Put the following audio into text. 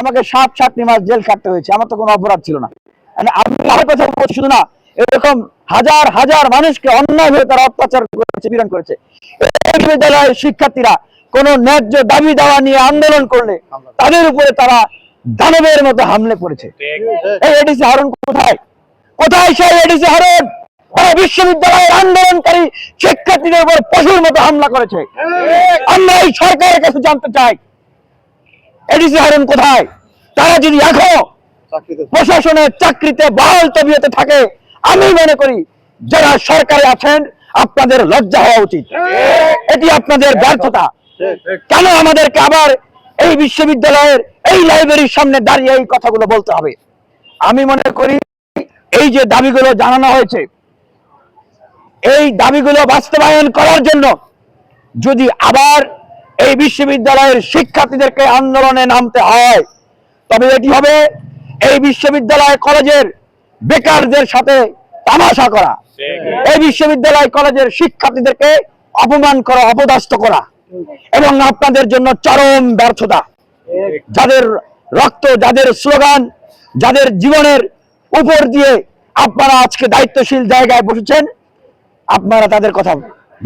আমাকে সাত সাতটি মাস জেল কাটতে হয়েছে। আমার তো কোনো অপরাধ ছিল না। মানে আমি আমার কথা বলছি শুধু না, এরকম হাজার হাজার মানুষকে অন্যায়ভাবে তারা অত্যাচার করেছে, পীড়ন করেছে। বিশ্ববিদ্যালয়ের শিক্ষার্থীরা কোন ন্যায্য দাবি দাওয়া নিয়ে আন্দোলন করলে তাদের উপরে তারা দানবের মতো হামলে পড়েছে এই এডিসি হারুন কোথায়? কোথায় সেই এডিসি হারুন? বিশ্ববিদ্যালয়ের আন্দোলনকারী শিক্ষার্থীদের উপর পশুর মতো হামলা করেছে। আমরা এই সরকারের কাছে জানতে চাই এডিসি হারুন কোথায়? তারা যদি এখনও প্রশাসনের চাকরিতে বহাল তবিয়তে থাকে আমি মনে করি যারা সরকারে আছেন আপনাদের লজ্জা হওয়া উচিত। এটি আপনাদের ব্যর্থতা। কেন আমাদেরকে আবার এই বিশ্ববিদ্যালয়ের এই লাইব্রেরির সামনে দাঁড়িয়ে এই কথাগুলো বলতে হবে? আমি মনে করি এই যে দাবিগুলো জানানো হয়েছে এই দাবিগুলো বাস্তবায়ন করার জন্য যদি আবার এই বিশ্ববিদ্যালয়ের শিক্ষার্থীদেরকে আন্দোলনে নামতে হয়। তবে এটি হবে এই বিশ্ববিদ্যালয় কলেজের বেকারদের সাথে তামাশা করা। এই বিশ্ববিদ্যালয় কলেজের শিক্ষার্থীদেরকে অপমান করা, অপদস্থ করা এবং আপনাদের জন্য চরম ব্যর্থতা। যাদের রক্ত, যাদের স্লোগান, যাদের জীবনের উপর দিয়ে আপনারা আজকে দায়িত্বশীল জায়গায় বসেছেন, আপনারা তাদের কথা